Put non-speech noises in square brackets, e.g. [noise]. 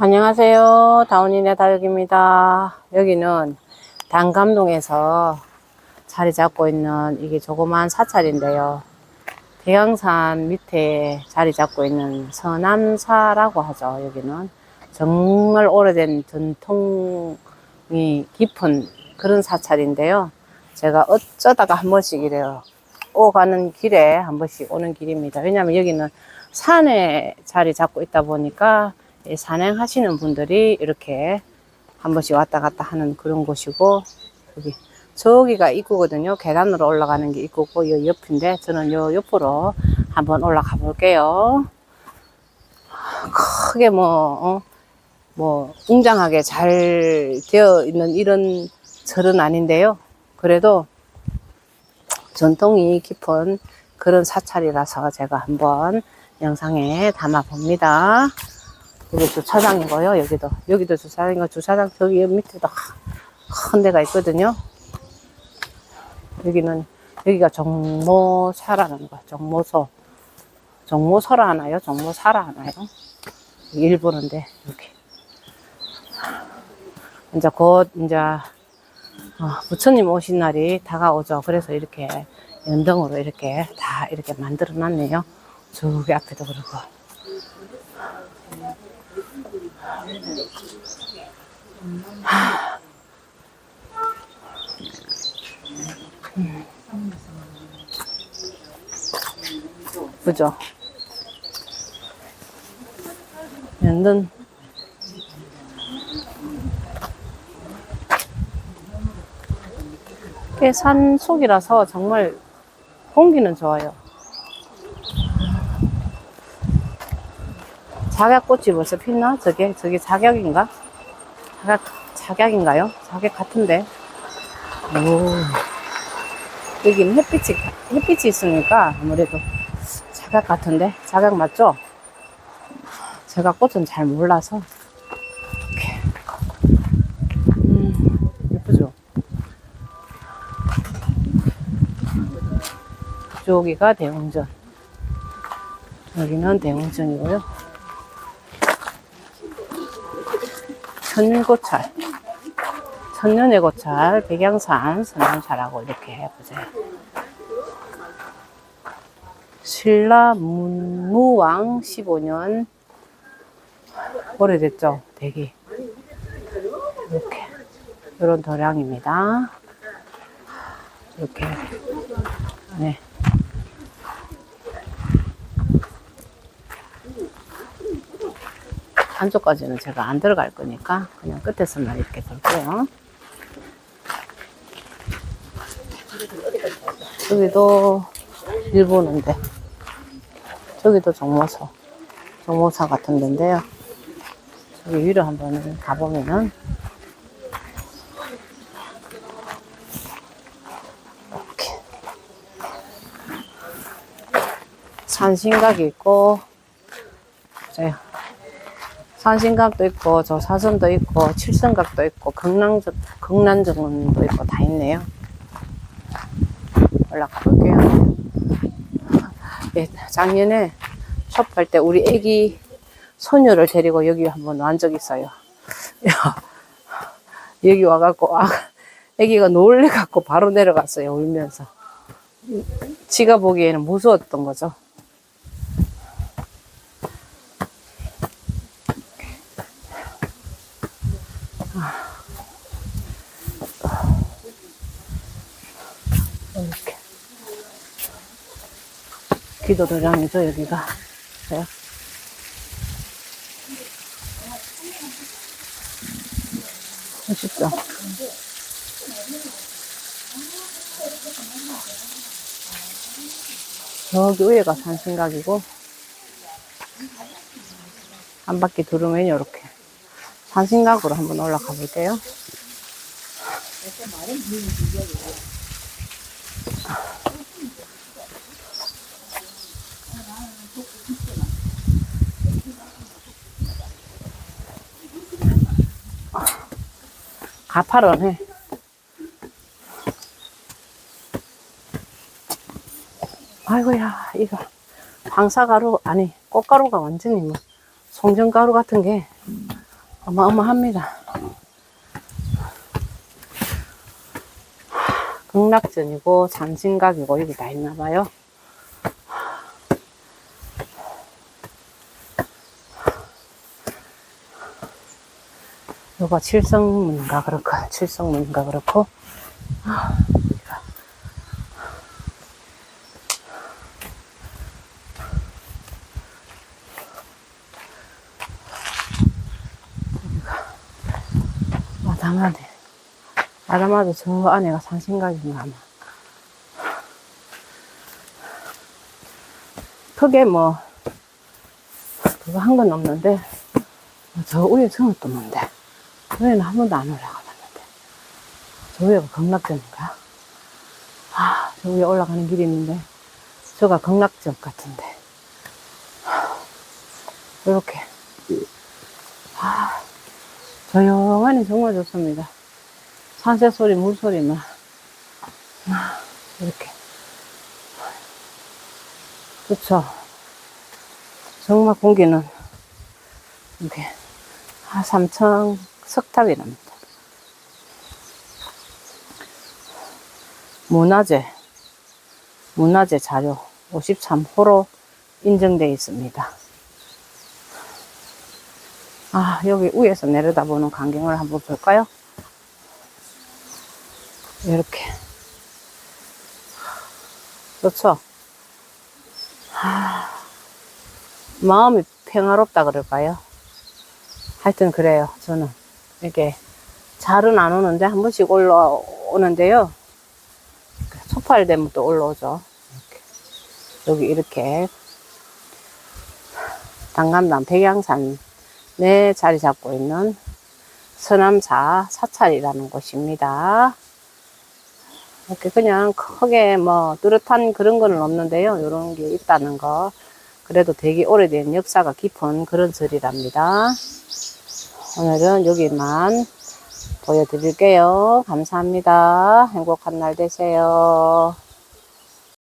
안녕하세요. 다운이네 다육입니다. 여기는 단감동에서 자리 잡고 있는 이게 조그만 사찰인데요. 대양산 밑에 자리 잡고 있는 서남사라고 하죠. 여기는 정말 오래된 전통이 깊은 그런 사찰인데요. 제가 어쩌다가 한 번씩 이래요. 오가는 길에 한 번씩 오는 길입니다. 왜냐하면 여기는 산에 자리 잡고 있다 보니까 이 산행하시는 분들이 이렇게 한 번씩 왔다 갔다 하는 그런 곳이고 여기 저기가 입구거든요. 계단으로 올라가는 게 입구고 요 옆인데 저는 요 옆으로 한번 올라가 볼게요. 크게 뭐, 어, 뭐, 웅장하게 잘 되어 있는 이런 절은 아닌데요. 그래도 전통이 깊은 그런 사찰이라서 제가 한번 영상에 담아 봅니다. 여기 주차장이고요. 여기도 여기도 주차장이고 주차장 저기 밑에도 큰 데가 있거든요. 여기는 여기가 정모사라는 거. 정모소. 정모서라 하나요? 정모사라 하나요? 일본인데 이렇게 이제 곧 이제 어, 부처님 오신 날이 다가오죠. 그래서 이렇게 연등으로 이렇게 다 이렇게 만들어 놨네요. 저기 앞에도 그러고. 그죠? 연등 꽤산 속이라서 정말 공기는 좋아요. 작약꽃이 벌써 피나? 저게, 저게 작약인가? 작약, 작약인가요? 작약 같은데. 오. 여기는 햇빛이, 햇빛이 있으니까 아무래도 작약 같은데? 작약 맞죠? 제가 꽃은 잘 몰라서. 음, 예쁘죠? 저기가 대웅전. 여기는 대웅전이고요. 천고찰. 천년의 고찰, 백양산, 선남차라고 이렇게 해보세요. 신라 문무왕 15년. 오래됐죠? 대기. 이렇게. 이런 도량입니다. 이렇게. 네. 안쪽까지는 제가 안 들어갈 거니까 그냥 끝에서만 이렇게 볼게요. 여기도 일본인데 저기도 정모사 정모사 같은 데인데요. 저기 위로 한번 가보면은 이렇게 산신각이 있고 보세요. 산신각도 있고 저 사선도 있고 칠성각도 있고 극랑정 극난정도 있고 다 있네요. 올라가 볼게요. 예, 작년에 숍할 때 우리 애기 소녀를 데리고 여기 한번 완 적 있어요. 야, [laughs] 여기 와갖고 아, 애기가 놀래갖고 바로 내려갔어요 울면서. 지가 보기에는 무서웠던 거죠. 기도도장이죠, 여기가. 그래요? 멋있죠? 저기 위에가 산신각이고, 한 바퀴 두르면 이렇게. 산신각으로 한번 올라가 볼게요. 가파르네. 아이고야, 이거 황사가루, 아니, 꽃가루가 완전히 뭐, 송정가루 같은 게 어마어마합니다. 극락전이고 장신각이고 여기 다 있나 봐요. 요거 칠성문인가 그렇고 칠성문인가 그렇고. 아, 여기가. 여기가 아담하네. 아담하도 저 안에가 산신각인가 아마. 크게 뭐 그거 한 건 없는데 저 위에 저는 또 뭔데 저희는 한 번도 안 올라가 봤는데. 저 위에가 극락전인가? 아, 저 위에 올라가는 길이 있는데, 저가 극락전 같은데. 이렇게. 아, 조용하니 정말 좋습니다. 산새 소리, 물 소리만. 아, 이렇게. 좋죠. 정말 공기는, 이렇게. 아, 삼청 석탑이랍니다. 문화재, 문화재 자료 53호로 인정되어 있습니다. 아, 여기 위에서 내려다보는 광경을 한번 볼까요? 이렇게. 좋죠? 아, 마음이 평화롭다 그럴까요? 하여튼 그래요. 저는 이게 잘은 안 오는데 한 번씩 올라오는데요. 소팔되면 또 올라오죠. 이렇게. 여기 이렇게 단감단 백양산에 자리 잡고 있는 서남사 사찰이라는 곳입니다. 이렇게 그냥 크게 뭐 뚜렷한 그런 거는 없는데요. 이런 게 있다는 거. 그래도 되게 오래된 역사가 깊은 그런 절이랍니다. 오늘은 여기만 보여드릴게요. 감사합니다. 행복한 날 되세요.